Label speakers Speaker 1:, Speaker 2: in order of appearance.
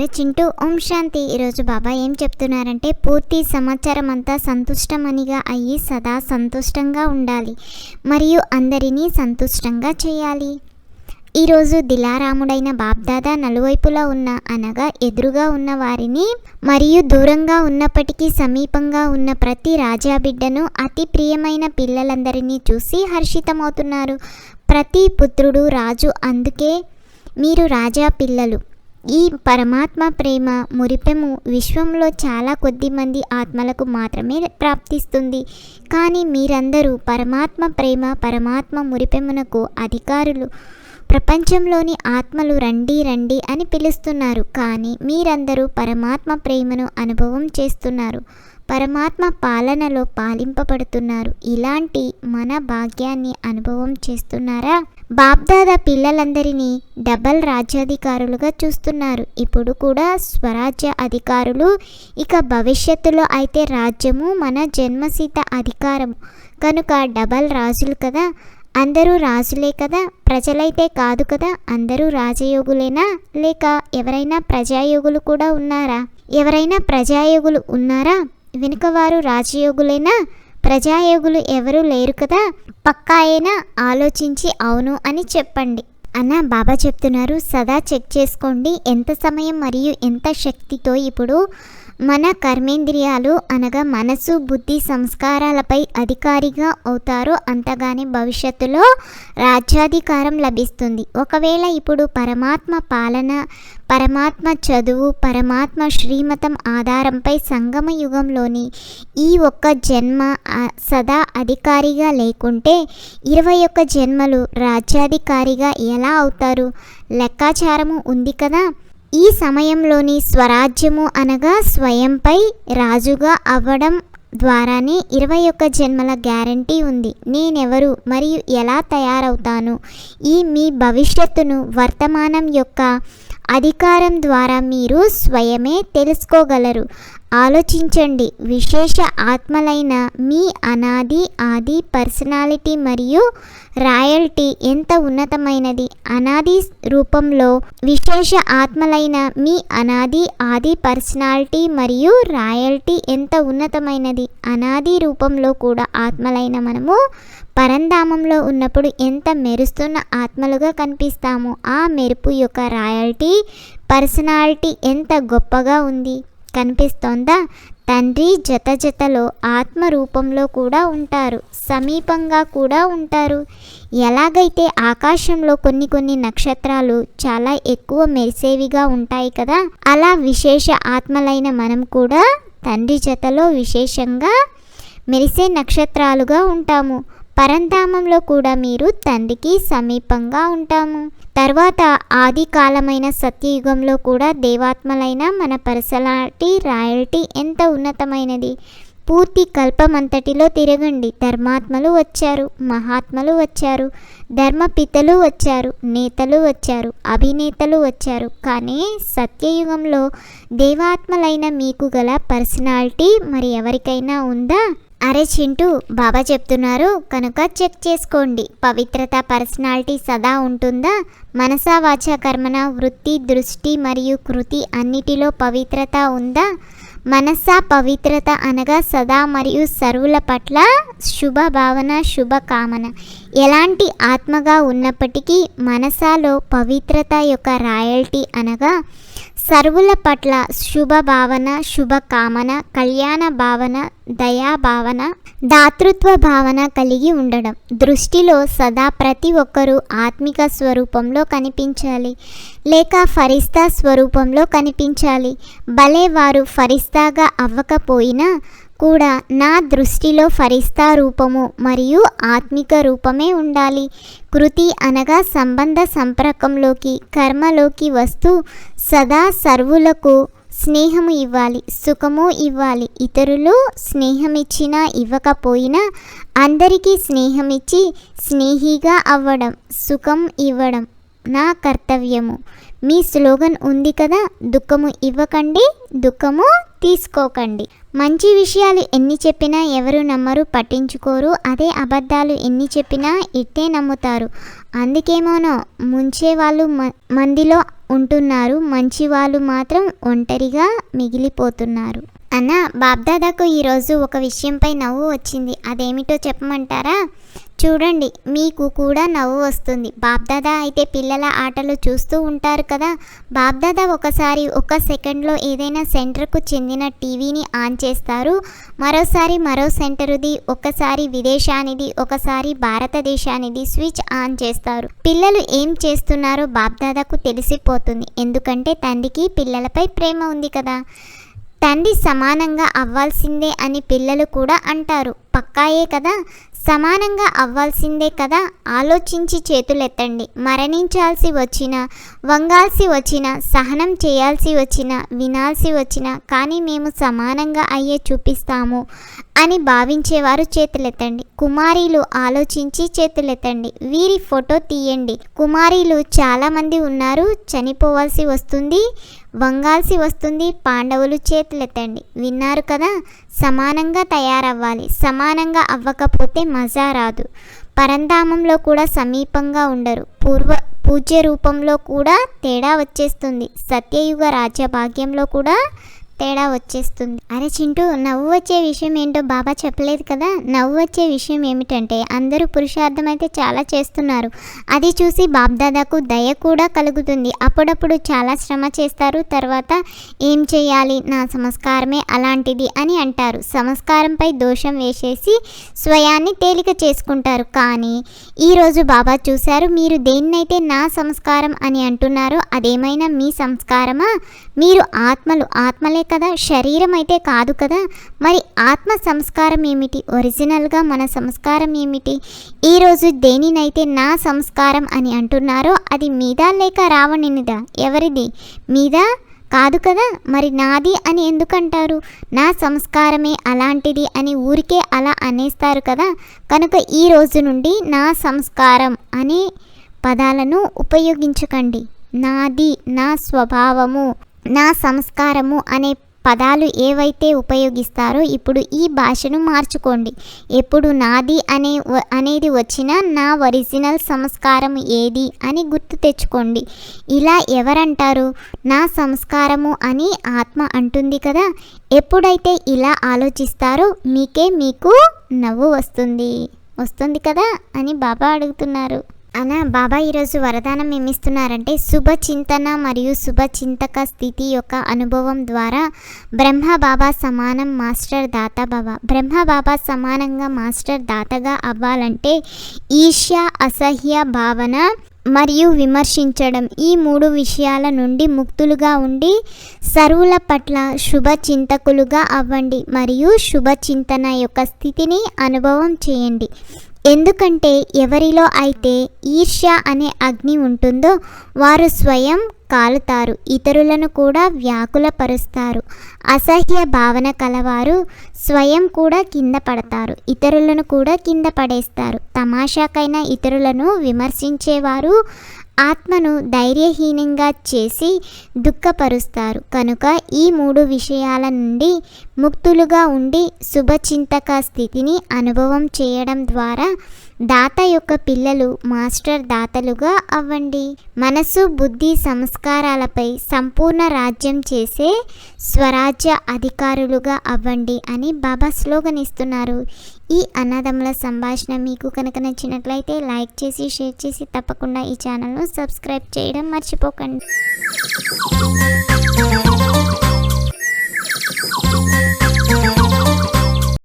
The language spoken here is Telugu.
Speaker 1: హరే చింటూ ఓం శాంతి. ఈరోజు బాబా ఏం చెప్తున్నారంటే పూర్తి సమాచారం అంతా సంతుష్టమనిగా అయ్యి సదా సంతుష్టంగా ఉండాలి. మరియు అందరినీ సంతుష్టంగా చేయాలి. ఈరోజు దిలారాముడైన బాబ్దాదా నలువైపులా ఉన్న అనగా ఎదురుగా ఉన్న వారిని మరియు దూరంగా ఉన్నప్పటికీ సమీపంగా ఉన్న ప్రతి రాజా బిడ్డను అతి ప్రియమైన పిల్లలందరినీ చూసి హర్షితమవుతున్నారు. ప్రతి పుత్రుడు రాజు అందుకే మీరు రాజా పిల్లలు. ఈ పరమాత్మ ప్రేమ మురిపెము విశ్వంలో చాలా కొద్ది మంది ఆత్మలకు మాత్రమే ప్రాప్తిస్తుంది. కానీ మీరందరూ పరమాత్మ ప్రేమ పరమాత్మ మురిపెమునకు అధికారులు. ప్రపంచంలోని ఆత్మలు రండి రండి అని పిలుస్తున్నారు. కానీ మీరందరూ పరమాత్మ ప్రేమను అనుభవం చేస్తున్నారు. పరమాత్మ పాలనలో పాలింపబడుతున్నారు. ఇలాంటి మన భాగ్యాన్ని అనుభవం చేస్తున్నారా? బాబ్దాదా పిల్లలందరినీ డబల్ రాజ్యాధికారులుగా చూస్తున్నారు. ఇప్పుడు కూడా స్వరాజ్య అధికారులు ఇక భవిష్యత్తులో అయితే రాజ్యము మన జన్మసిద్ధ అధికారం కనుక డబల్ రాజులు కదా? అందరూ రాజులే కదా? ప్రజలైతే కాదు కదా? అందరూ రాజయోగులేనా? లేక ఎవరైనా ప్రజాయోగులు కూడా ఉన్నారా? ఎవరైనా ప్రజాయోగులు ఉన్నారా? వెనుక వారు రాజయోగులేనా? ప్రజాయోగులు ఎవరూ లేరు కదా పక్కా అయినా ఆలోచించి అవును అని చెప్పండి. అన్న బాబా చెప్తున్నారు సదా చెక్ చేసుకోండి. ఎంత సమయం మరియు ఎంత శక్తితో ఇప్పుడు మన కర్మేంద్రియాలు అనగా మనసు బుద్ధి సంస్కారాలపై అధికారిగా అవుతారో అంతగానే భవిష్యత్తులో రాజ్యాధికారం లభిస్తుంది. ఒకవేళ ఇప్పుడు పరమాత్మ పాలన పరమాత్మ చదువు పరమాత్మ శ్రీమతం ఆధారంపై సంగమ యుగంలోని ఈ ఒక్క జన్మ సదా అధికారిగా లేకుంటే ఇరవై ఒక్క జన్మలు రాజ్యాధికారిగా ఎలా అవుతారు? లెక్కాచారము ఉంది కదా. ఈ సమయంలోని స్వరాజ్యము అనగా స్వయంపై రాజుగా అవ్వడం ద్వారానే ఇరవై ఒక్క జన్మల గ్యారంటీ ఉంది. నేనెవరు? మరియు ఎలా తయారవుతాను? ఈ మీ భవిష్యత్తును వర్తమానం యొక్క అధికారం ద్వారా మీరు స్వయమే తెలుసుకోగలరు. ఆలోచించండి. విశేష ఆత్మలైన మీ అనాది ఆది పర్సనాలిటీ మరియు రాయల్టీ ఎంత ఉన్నతమైనది? అనాది రూపంలో విశేష ఆత్మలైన మీ అనాది ఆది పర్సనాలిటీ మరియు రాయల్టీ ఎంత ఉన్నతమైనది? అనాది రూపంలో కూడా ఆత్మలైన మనము పరంధామంలో ఉన్నప్పుడు ఎంత మెరుస్తున్న ఆత్మలుగా కనిపిస్తామో ఆ మెరుపు యొక్క రాయల్టీ పర్సనాలిటీ ఎంత గొప్పగా ఉంది. కనిపిస్తోందా? తండ్రి జత జతలో ఆత్మ రూపంలో కూడా ఉంటారు. సమీపంగా కూడా ఉంటారు. ఎలాగైతే ఆకాశంలో కొన్ని కొన్ని నక్షత్రాలు చాలా ఎక్కువ మెరిసేవిగా ఉంటాయి కదా అలా విశేష ఆత్మలైన మనం కూడా తండ్రి జతలో విశేషంగా మెరిసే నక్షత్రాలుగా ఉంటాము. పరంధామంలో కూడా మీరు తండ్రికి సమీపంగా ఉంటాము. తర్వాత ఆది కాలమైన సత్యయుగంలో కూడా దేవాత్మలైన మన పర్సనాలిటీ రాయల్టీ ఎంత ఉన్నతమైనది? పూర్తి కల్పమంతటిలో తిరగండి. ధర్మాత్మలు వచ్చారు మహాత్మలు వచ్చారు ధర్మపితలు వచ్చారు నేతలు వచ్చారు అభినేతలు వచ్చారు. కానీ సత్యయుగంలో దేవాత్మలైన మీకు గల పర్సనాలిటీ మరి ఎవరికైనా ఉందా? అరే చింటూ బాబా చెప్తున్నారు కనుక చెక్ చేసుకోండి. పవిత్రత పర్సనాలిటీ సదా ఉంటుందా? మనసా వాచ కర్మన వృత్తి దృష్టి మరియు కృతి అన్నిటిలో పవిత్రత ఉందా? మనసా పవిత్రత అనగా సదా మరియు సర్వుల పట్ల శుభ భావన శుభ కామన. ఎలాంటి ఆత్మగా ఉన్నప్పటికీ మనసాలో పవిత్రత యొక్క రాయల్టీ అనగా సర్వుల పట్ల శుభ భావన శుభకామన కళ్యాణ భావన దయా భావన దాతృత్వ భావన కలిగి ఉండడం. దృష్టిలో సదా ప్రతి ఒక్కరూ ఆత్మిక స్వరూపంలో కనిపించాలి. లేక ఫరిస్తా స్వరూపంలో కనిపించాలి. భలే వారు ఫరిస్తాగా అవ్వకపోయినా కూడా నా దృష్టిలో ఫరిస్తా రూపము మరియు ఆత్మిక రూపమే ఉండాలి. కృతి అనగా సంబంధ సంపర్కంలోకి కర్మలోకి వస్తూ సదా సర్వులకు స్నేహము ఇవ్వాలి సుఖము ఇవ్వాలి. ఇతరులు స్నేహమిచ్చినా ఇవ్వకపోయినా అందరికీ స్నేహమిచ్చి స్నేహిగా అవ్వడం సుఖం ఇవ్వడం నా కర్తవ్యము. మీ స్లోగన్ ఉంది కదా? దుఃఖము ఇవ్వకండి దుఃఖము తీసుకోకండి. మంచి విషయాలు ఎన్ని చెప్పినా ఎవరు నమ్మరు పట్టించుకోరు. అదే అబద్ధాలు ఎన్ని చెప్పినా ఇట్టే నమ్ముతారు. అందుకేమోనో ముంచే వాళ్ళు మ- మందిలో ఉంటున్నారు. మంచి వాళ్ళు మాత్రం ఒంటరిగా మిగిలిపోతున్నారు. అన్న బాబ్దాదాకు ఈరోజు ఒక విషయంపై నవ్వు వచ్చింది. అదేమిటో చెప్పమంటారా? చూడండి మీకు కూడా నవ్వు వస్తుంది. బాబ్దాదా అయితే పిల్లల ఆటలు చూస్తూ ఉంటారు కదా. బాబ్దాదా ఒకసారి ఒక సెకండ్లో ఏదైనా సెంటర్కు చెందిన టీవీని ఆన్ చేస్తారు. మరోసారి మరో సెంటరుది ఒకసారి విదేశానిది ఒకసారి భారతదేశానిది స్విచ్ ఆన్ చేస్తారు. పిల్లలు ఏం చేస్తున్నారో బాబ్దాదాకు తెలిసిపోతుంది. ఎందుకంటే తండ్రికి పిల్లలపై ప్రేమ ఉంది కదా. తండ్రి సమానంగా అవ్వాల్సిందే అని పిల్లలు కూడా అంటారు. పక్కాయే కదా. సమానంగా అవ్వాల్సిందే కదా? ఆలోచించి చేతులెత్తండి. మరణించాల్సి వచ్చిన వంగాల్సి వచ్చిన సహనం చేయాల్సి వచ్చినా వినాల్సి వచ్చినా కానీ మేము సమానంగా అయ్యే చూపిస్తాము అని భావించేవారు చేతులెత్తండి. కుమారీలు ఆలోచించి చేతులెత్తండి. వీరి ఫోటో తీయండి. కుమారీలు చాలామంది ఉన్నారు చనిపోవాల్సి వస్తుంది వంగాల్సి వస్తుంది పాండవులు చేతులెత్తండి. విన్నారు కదా? సమానంగా తయారవ్వాలి. సమానంగా అవ్వకపోతే మజా రాదు. పరంధామంలో కూడా సమీపంగా ఉండరు. పూర్వ పూజ్య రూపంలో కూడా తేడా వచ్చేస్తుంది. సత్యయుగ రాజభాగ్యంలో కూడా తేడా వచ్చేస్తుంది. అరే చింటూ నవ్వు వచ్చే విషయం ఏంటో బాబా చెప్పలేదు కదా? నవ్వు వచ్చే విషయం ఏమిటంటే అందరూ పురుషార్థం అయితే చాలా చేస్తున్నారు. అది చూసి బాబ్దాదాకు దయ కూడా కలుగుతుంది. అప్పుడప్పుడు చాలా శ్రమ చేస్తారు. తర్వాత ఏం చేయాలి? నా సంస్కారమే అలాంటిది అని అంటారు. సంస్కారంపై దోషం వేసేసి స్వయాన్ని తేలిక చేసుకుంటారు. కానీ ఈరోజు బాబా చూశారు మీరు దేన్నైతే నా సంస్కారం అని అంటున్నారో అదేమైనా మీ సంస్కారమా? మీరు ఆత్మలు ఆత్మలే కదా శరీరం అయితే కాదు కదా మరి ఆత్మ సంస్కారం ఏమిటి? ఒరిజినల్గా మన సంస్కారం ఏమిటి? ఈరోజు దేనినైతే నా సంస్కారం అని అంటున్నారో అది మీదా లేక రావణినిదా? ఎవరిది? మీదా? కాదు కదా మరి నాది అని ఎందుకంటారు? నా సంస్కారమే అలాంటిది అని ఊరికే అలా అనేస్తారు కదా కనుక ఈ రోజు నుండి నా సంస్కారం అనే పదాలను ఉపయోగించకండి. నాది నా స్వభావము. నా సంస్కారము అనే పదాలు ఏవైతే ఉపయోగిస్తారో ఇప్పుడు ఈ భాషను మార్చుకోండి. ఎప్పుడు నాది అనే వ- అనేది వచ్చినా నా ఒరిజినల్ సంస్కారం ఏది అని గుర్తు తెచ్చుకోండి. ఇలా ఎవరంటారు? నా సంస్కారము అని ఆత్మ అంటుంది కదా ఎప్పుడైతే ఇలా ఆలోచిస్తారో మీకే మీకు నవ్వు వస్తుంది. వస్తుంది కదా అని బాబా అడుగుతున్నారు. అన్న బాబా ఈరోజు వరదానం ఏమిస్తున్నారంటే శుభ చింతన మరియు శుభ చింతక స్థితి యొక్క అనుభవం ద్వారా బ్రహ్మ బాబా సమానం మాస్టర్ దాత బాబా బ్రహ్మ బాబా సమానంగా మాస్టర్ దాతగా అవ్వాలంటే ఈర్ష్య అసహ్య భావన మరియు విమర్శించడం ఈ మూడు విషయాల నుండి ముక్తులుగా ఉండి సర్వుల పట్ల శుభ చింతకులుగా అవ్వండి మరియు శుభ చింతన యొక్క స్థితిని అనుభవం చేయండి. ఎందుకంటే ఎవరిలో అయితే ఈర్ష్య అనే అగ్ని ఉంటుందో వారు స్వయం కాలుతారు ఇతరులను కూడా వ్యాకులపరుస్తారు. అసహ్య భావన కలవారు స్వయం కూడా కింద పడతారు ఇతరులను కూడా కింద పడేస్తారు. తమాషాకైనా ఇతరులను విమర్శించేవారు ఆత్మను ధైర్యహీనంగా చేసి దుఃఖపరుస్తారు. కనుక ఈ మూడు విషయాల నుండి ముక్తులుగా ఉండి శుభచింతక స్థితిని అనుభవం చేయడం ద్వారా దాత యొక్క పిల్లలు మాస్టర్ దాతలుగా అవ్వండి. మనసు బుద్ధి సంస్కారాలపై సంపూర్ణ రాజ్యం చేసే స్వరాజ్య అధికారులుగా అవ్వండి అని బాబా స్లోగన్ ఇస్తున్నారు ఈ అన్నదమ్ముల సంభాషణ మీకు కనుక నచ్చినట్లయితే లైక్ చేసి షేర్ చేసి తప్పకుండా ఈ ఛానల్ను సబ్స్క్రైబ్ చేయడం మర్చిపోకండి.